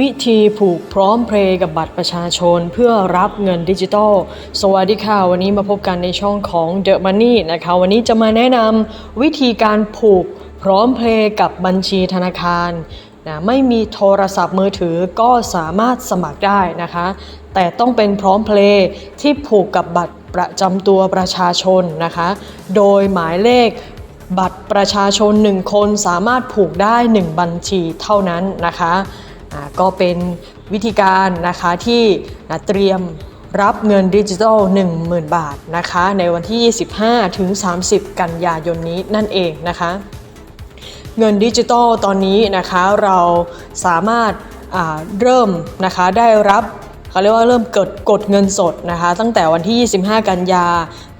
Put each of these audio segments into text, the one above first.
วิธีผูกพร้อมเพรย์กับบัตรประชาชนเพื่อรับเงินดิจิทัลสวัสดีค่ะ วันนี้มาพบกันในช่องของ The Money นะคะ วันนี้จะมาแนะนำวิธีการผูกพร้อมเพรย์กับบัญชีธนาคารนะไม่มีโทรศัพท์มือถือก็สามารถสมัครได้นะคะ แต่ต้องเป็นพร้อมเพลย์ที่ผูกกับบัตรประจำตัวประชาชนนะคะ โดยหมายเลขบัตรประชาชน 1 คนสามารถผูกได้ 1 บัญชีเท่านั้นนะคะ ก็เป็นวิธีการนะคะที่เตรียมรับเงินดิจิทัล 10,000 บาทนะคะในวันที่ 25 ถึง 30 กันยายนนี้นั่นเองนะคะ เงินดิจิตอลตอนนี้นะคะเราสามารถเริ่มนะคะได้รับเขาเรียกว่าเริ่มเกิดกดเงินสดนะคะตั้งแต่วันที่ 25 กันยา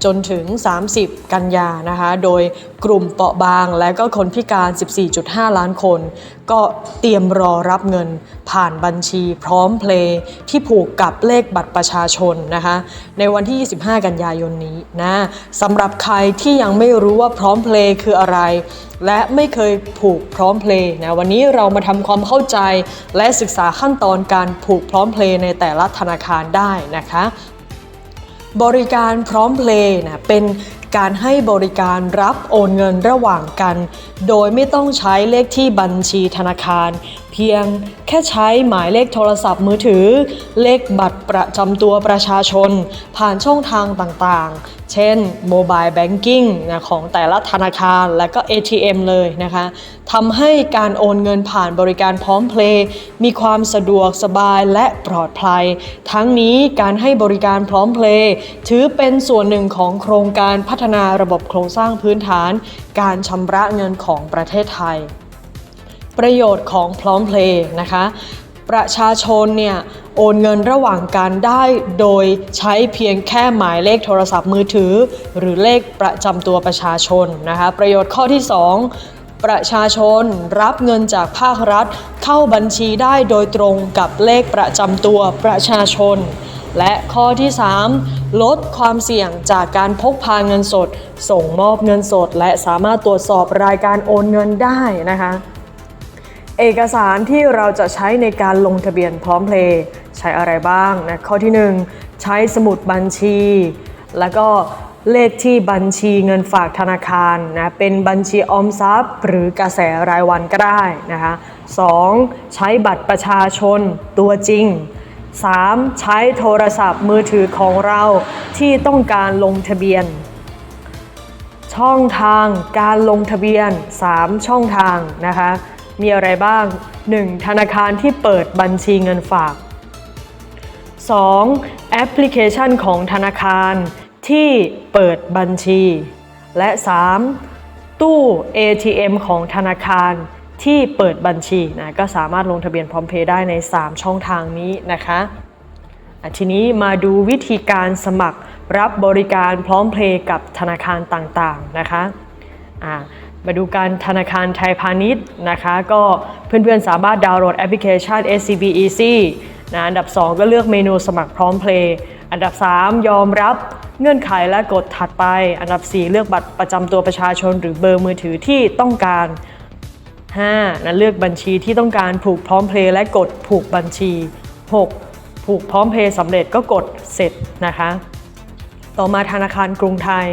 จนถึง 30 กันยานะคะ โดย กลุ่มเปราะบางและก็คนพิการ 14.5 ล้านคน ก็เตรียมรอรับเงินผ่านบัญชีพร้อมเพลย์ที่ผูกกับเลขบัตรประชาชนนะคะในวันที่ 25 กันยายนนี้นะสำหรับใครที่ยังไม่รู้ว่าพร้อมเพลย์คืออะไร และไม่เคยผูกพร้อมเพลย์นะวันนี้เรามาทำความเข้าใจและศึกษาขั้นตอนการผูกพร้อมเพลย์ในแต่ละธนาคารได้นะคะบริการพร้อมเพลย์นะเป็น การให้บริการรับโอนเงินระหว่างกัน โดยไม่ต้องใช้เลขที่บัญชีธนาคาร เพียงแค่ใช้หมายเลขโทรศัพท์มือถือ เลขบัตรประจำตัวประชาชน ผ่านช่องทางต่างๆ เช่นโมบายแบงกิ้งนะของแต่ละธนาคารและก็ ATM เลยนะคะทำให้การโอนเงินผ่านบริการพร้อมเพลย์มีความสะดวกสบายและปลอดภัย ทั้งนี้การให้บริการพร้อมเพลย์ถือเป็นส่วนหนึ่งของโครงการพัฒนาระบบโครงสร้างพื้นฐาน การชำระเงินของประเทศไทย ประโยชน์ของพร้อมเพลย์นะคะ ประชาชนเนี่ยโอนเงินระหว่างกันได้โดยใช้เพียงแค่หมายเลขโทรศัพท์มือถือ หรือเลขประจำตัวประชาชนนะคะประโยชน์ข้อที่ 2ประชาชนรับเงินจากภาครัฐ เข้าบัญชีได้โดยตรงกับเลขประจำตัวประชาชน และข้อที่ 3 ลดความเสี่ยงจากการพกพาเงินสด ส่งมอบเงินสด และสามารถตรวจสอบรายการโอนเงินได้นะคะ เอกสารที่เราจะใช้ในการลงทะเบียนพร้อมเพลย์ใช้อะไรบ้างนะข้อที่ 1 ใช้สมุดบัญชี แล้วก็เลขที่บัญชีเงินฝากธนาคารนะเป็นบัญชีออมทรัพย์ หรือกระแสรายวันก็ได้นะคะ 2. ใช้บัตรประชาชนตัวจริง 3. ใช้โทรศัพท์มือถือของเราที่ต้องการลงทะเบียน ช่องทางการลงทะเบียน 3 ช่องทางนะคะ มีอะไรบ้าง 1. ธนาคารที่เปิดบัญชีเงินฝาก 2. แอปพลิเคชันของธนาคารที่เปิดบัญชี และ 3. ตู้ ATM ของธนาคารที่เปิดบัญชีนะก็สามารถลงทะเบียนพร้อมเพย์ได้ใน 3 ช่องทางนี้นะคะทีนี้มาดูวิธีการสมัครรับบริการพร้อมเพลย์กับธนาคารต่างๆนะคะอะ มาดูการธนาคารไทยพาณิชย์นะคะ ก็เพื่อนๆสามารถดาวน์โหลดแอปพลิเคชัน SCB Easy นะอันดับ 2 ก็เลือกเมนูสมัครพร้อมเพลย์อันดับ 3 ยอมรับเงื่อนไขและกดถัดไป อันดับ 4 เลือกบัตรประจำตัวประชาชน หรือเบอร์มือถือที่ต้องการ 5 นะเลือกบัญชีที่ต้องการผูกพร้อมเพลย์และกดผูกบัญชี 6 ผูกพร้อมเพลย์สำเร็จก็กดเสร็จนะคะ ต่อมาธนาคารกรุงไทย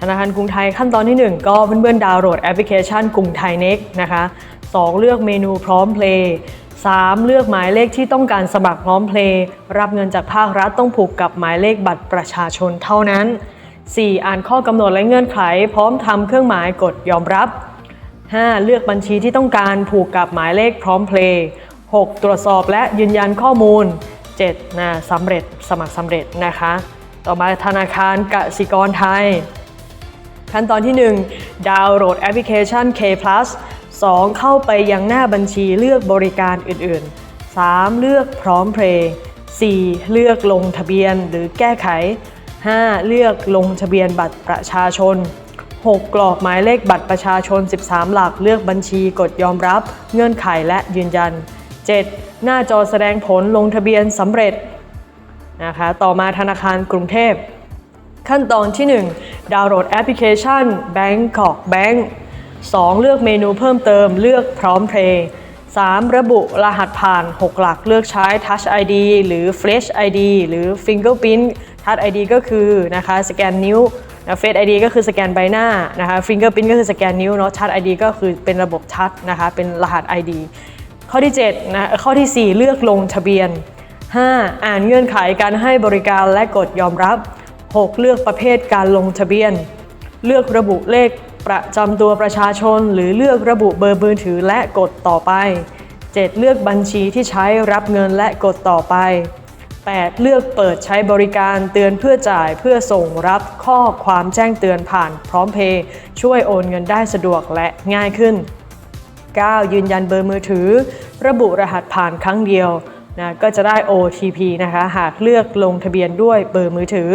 ธนาคารกรุงไทยขั้นตอนที่ 1 ก็เพื่อนๆดาวน์โหลดแอปพลิเคชันกรุงไทยเน็กนะคะ 2 เลือกเมนูพร้อมเพลย์3เลือกหมายเลขที่ต้องการสมัครพร้อมเพลย์รับเงินจากภาครัฐต้องผูกกับหมายเลขบัตรประชาชนเท่านั้น 4. อ่านข้อกำหนดและเงื่อนไข พร้อมทำเครื่องหมายกดยอมรับ 5. เลือกบัญชีที่ต้องการผูกกับหมายเลขพร้อมเพลย์ 6. ตรวจสอบและยืนยันข้อมูล 7. นะสำเร็จสมัครสำเร็จนะคะ ต่อมาธนาคารกสิกรไทย ขั้นตอนที่ 1 ดาวน์โหลดแอปพลิเคชัน K Plus 2 เข้าไปยังหน้าบัญชีเลือกบริการอื่นๆ 3. เลือกพร้อมเพลย์ 4. เลือกลงทะเบียนหรือแก้ไข 5. เลือกลงทะเบียนบัตรประชาชน 6 กรอกหมายเลขบัตรประชาชน 13 หลัก เลือกบัญชีกดยอมรับ เงื่อนไขและยืนยัน 7. หน้าจอแสดงผลลงทะเบียนสำเร็จนะคะต่อมาธนาคารกรุงเทพ ขั้นตอนที่ 1 ดาวน์โหลดแอปพลิเคชัน Bangkok Bank 2 เลือกเมนูเพิ่มเติมเลือกพร้อมเพลย์ 3. ระบุรหัสผ่าน 6 หลักเลือกใช้ Touch ID หรือ Flash ID หรือ Fingerprint Touch ID ก็คือนะคะสแกนนิ้วนะ Face ID ก็คือสแกนใบหน้านะคะ Fingerprint ก็คือสแกนนิ้วเนาะ Touch ID ก็คือเป็นระบบทัชนะคะเป็นรหัส ID ข้อที่7นะข้อที่ 4 เลือกลงทะเบียน 5. อ่านเงื่อนไขการให้บริการและกดยอมรับ 6. เลือกประเภทการลงทะเบียน เลือกระบุเลขประจำตัวประชาชน หรือเลือกระบุเบอร์มือถือและกดต่อไป 7. เลือกบัญชีที่ใช้รับเงินและกดต่อไป 8. เลือกเปิดใช้บริการเตือนเพื่อจ่ายเพื่อส่งรับข้อความแจ้งเตือนผ่านพร้อมเพย์ช่วยโอนเงินได้สะดวกและง่ายขึ้น 9. ยืนยันเบอร์มือถือ ระบุรหัสผ่านครั้งเดียวนะก็จะได้ OTP นะคะ หากเลือกลงทะเบียนด้วยเบอร์มือถือ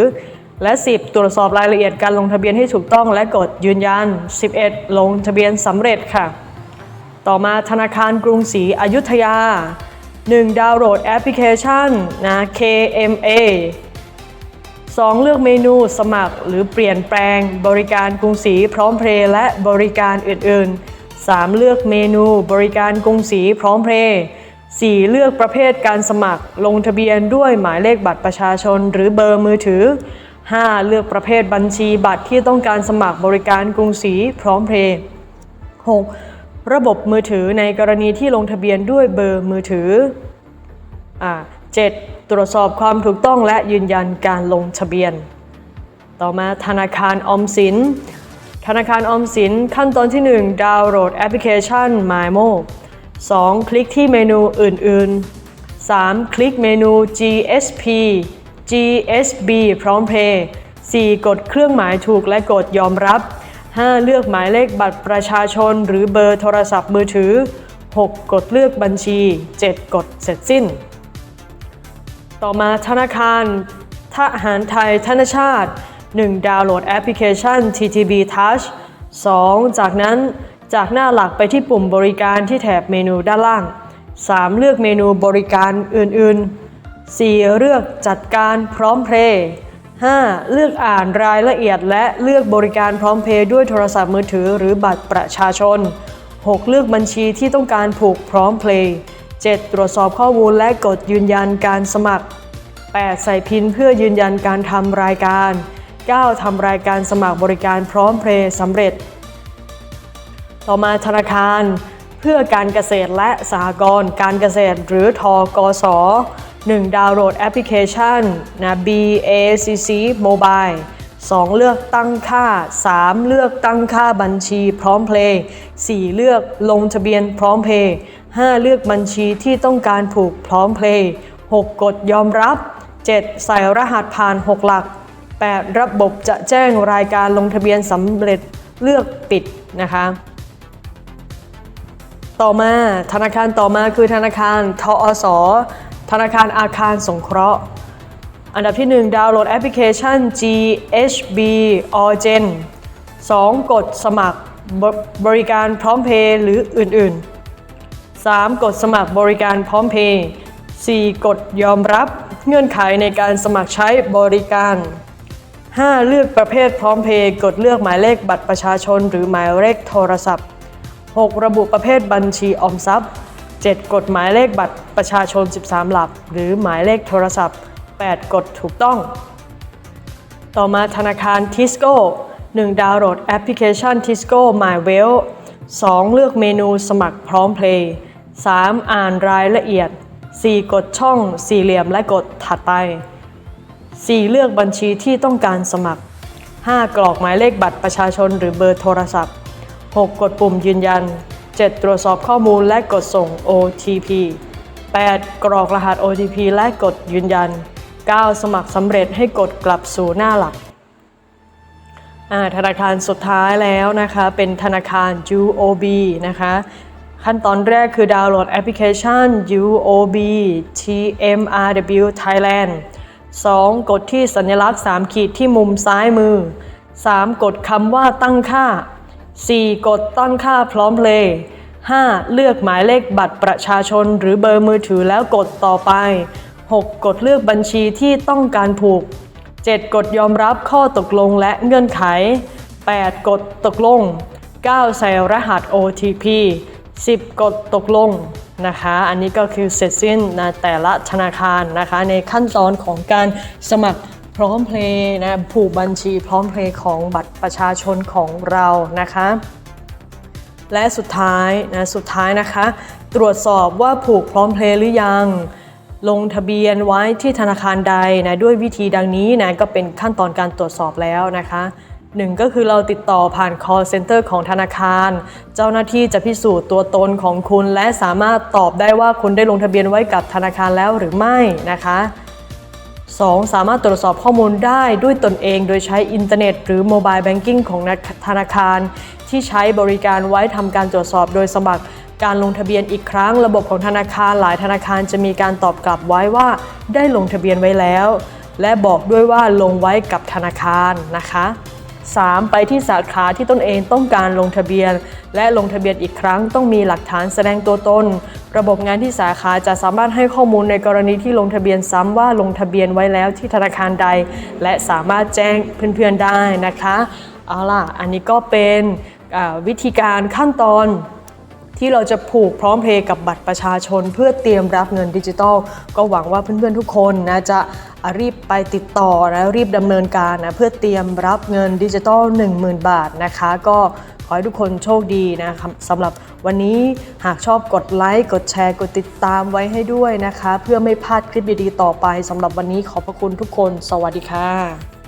และ 10 ตรวจสอบรายละเอียดการลงทะเบียนให้ถูกต้องและกดยืนยัน 11 ลงทะเบียนสำเร็จค่ะ ต่อมาธนาคารกรุงศรีอยุธยา 1. ดาวน์โหลดแอปพลิเคชันนะ KMA 2. เลือกเมนูสมัครหรือเปลี่ยนแปลงบริการกรุงศรีพร้อมเพลย์และบริการอื่นๆ 3. เลือกเมนูบริการกรุงศรีพร้อมเพลย์ 4. เลือกประเภทการสมัครลงทะเบียนด้วยหมายเลขบัตรประชาชนหรือเบอร์มือถือ 5. เลือกประเภทบัญชีบัตรที่ต้องการสมัครบริการกรุงศรีพร้อมเพย์ 6. ระบบมือถือในกรณีที่ลงทะเบียนด้วยเบอร์มือถือ 7. ตรวจสอบความถูกต้องและยืนยันการลงทะเบียน ต่อมาธนาคารออมสิน ธนาคารออมสินขั้นตอนที่ 1 ดาวน์โหลดแอปพลิเคชัน MyMo 2. คลิกที่เมนูอื่น ๆ 3. คลิกเมนู GSP GSB พร้อมเพย์ 4. กดเครื่องหมายถูกและกดยอมรับ 5. เลือกหมายเลขบัตรประชาชน หรือเบอร์โทรศัพท์มือถือ 6. กดเลือกบัญชี 7. กดเสร็จสิ้น ต่อมาธนาคารทหารไทยธนชาติ 1. ดาวน์โหลดแอปพลิเคชัน TTB Touch 2. จากนั้นจากหน้าหลักไปที่ปุ่มบริการที่แถบเมนูด้านล่าง 3. เลือกเมนูบริการอื่น ๆ 4. เลือกจัดการพร้อมเพลย์ 5. เลือกอ่านรายละเอียดและเลือกบริการพร้อมเพย์ด้วยโทรศัพท์มือถือหรือบัตรประชาชน 6. เลือกบัญชีที่ต้องการผูกพร้อมเพลย์ 7. ตรวจสอบข้อมูลและกดยืนยันการสมัคร 8. ใส่พินเพื่อยืนยันการทำรายการ 9. ทำรายการสมัครบริการพร้อมเพลย์สำเร็จ ต่อมาธนาคาร เพื่อการเกษตรและสหกรณ์การเกษตรหรือทกส 1. ดาวน์โหลดแอปพลิเคชันนะ BACC Mobile 2. เลือกตั้งค่า 3. เลือกตั้งค่าบัญชีพร้อมเพลย์ 4. เลือกลงทะเบียนพร้อมเพลย์ 5. เลือกบัญชีที่ต้องการผูกพร้อมเพลย์ 6. กดยอมรับ 7. ใส่รหัสผ่าน 6 หลัก 8. ระบบจะแจ้งรายการลงทะเบียนสำเร็จเลือกปิดนะคะ ต่อมาธนาคารต่อมาคือธนาคารทอส ธนาคารอาคารสงเคราะห์ อันดับที่ 1 ดาวน์โหลดแอปพลิเคชัน GHB Orgen 2. กดสมัครบบริการพร้อมเพย์หรืออื่น ๆ 3. กดสมัครบริการพร้อมเพย์ 4. กดยอมรับเงื่อนไขในการสมัครใช้บริการ 5. เลือกประเภทพร้อมเพย์กดเลือกหมายเลขบัตรประชาชน หรือหมายเลขโทรศัพท์ 6. ระบุประเภทบัญชีออมทรัพย์ 7. กดหมายเลขบัตรประชาชน 13 หลัก หรือหมายเลขโทรศัพท์ 8. กดถูกต้อง ต่อมาธนาคารทิสโก้ 1. ดาวน์โหลดแอปพลิเคชันทิสโก้ My w e l l 2. เลือกเมนูสมัครพร้อมเพลย์ 3. อ่านรายละเอียด 4. กดช่องสี่เหลี่ยมและกดถัดไป 4. เลือกบัญชีที่ต้องการสมัคร 5. กรอกหมายเลขบัตรประชาชนหรือเบอร์โทรศัพท์ 6. กดปุ่มยืนยัน 7. ตรวจสอบข้อมูลและกดส่ง OTP 8. กรอกรหัส OTP และกดยืนยัน 9. สมัครสำเร็จให้กดกลับสู่หน้าหลักธนาคารสุดท้ายแล้วนะคะเป็นธนาคาร UOB นะคะขั้นตอนแรกคือดาวน์โหลดแอปพลิเคชัน UOB TMRW Thailand 2. กดที่สัญลักษณ์ 3 ขีดที่มุมซ้ายมือ 3. กดคำว่าตั้งค่า 4. กดตั้งค่าพร้อมเพลย์ 5. เลือกหมายเลขบัตรประชาชนหรือเบอร์มือถือแล้วกดต่อไป 6. กดเลือกบัญชีที่ต้องการผูก 7. กดยอมรับข้อตกลงและเงื่อนไข 8. กดตกลง 9. ใส่รหัส OTP 10กฎตกลงนะคะ อันนี้ก็คือเสร็จสิ้นนะแต่ละธนาคารนะคะ ในขั้นตอนของการสมัคร ร้อมเพลย์นะผูกบัญชีพร้อมเพลย์ของบัตรประชาชนของเรานะคะ และสุดท้ายนะสุดท้ายนะคะ ตรวจสอบว่าผูกพร้อมเพลย์หรือยัง ลงทะเบียนไว้ที่ธนาคารใดนะด้วยวิธีดังนี้นะก็เป็นขั้นตอนการตรวจสอบแล้วนะคะหนึ่งก็คือเราติดต่อผ่าน call center ของธนาคาร เจ้าหน้าที่จะพิสูจน์ตัวตนของคุณ และสามารถตอบได้ว่าคุณได้ลงทะเบียนไว้กับธนาคารแล้วหรือไม่นะคะ 2. สามารถตรวจสอบข้อมูลได้ด้วยตนเองโดยใช้อินเทอร์เน็ต หรือโมบายแบงกิ้งของธนาคาร ที่ใช้บริการไว้ทำการตรวจสอบโดยสมัครการลงทะเบียนอีกครั้ง ระบบของธนาคารหลายธนาคารจะมีการตอบกลับไว้ว่าได้ลงทะเบียนไว้แล้ว และบอกด้วยว่าลงไว้กับธนาคารนะคะ 3. ไปที่สาขาที่ตนเองต้องการลงทะเบียน และลงทะเบียนอีกครั้งต้องมีหลักฐานแสดงตัวตน ระบบงานที่สาขาจะสามารถให้ข้อมูลในกรณีที่ลงทะเบียนซ้ำว่าลงทะเบียนไว้แล้วที่ธนาคารใด และสามารถแจ้งเพื่อนๆได้นะคะเอาล่ะอันนี้ก็เป็นวิธีการขั้นตอนที่เราจะผูกพร้อมเพย์กับบัตรประชาชน เพื่อเตรียมรับเงินดิจิทัลก็หวังว่าเพื่อนๆทุกคนนะจะรีบไปติดต่อและรีบดำเนินการนะเพื่อเตรียมรับเงินดิจิทัล10,000 บาทนะคะ ก็ ขอให้ทุกคนโชคดีนะครับสำหรับวันนี้หากชอบกดไลค์กดแชร์กดติดตามไว้ให้ด้วยนะคะ เพื่อไม่พลาดคลิปดีๆต่อไปสำหรับวันนี้ขอบพระคุณทุกคน สวัสดีค่ะ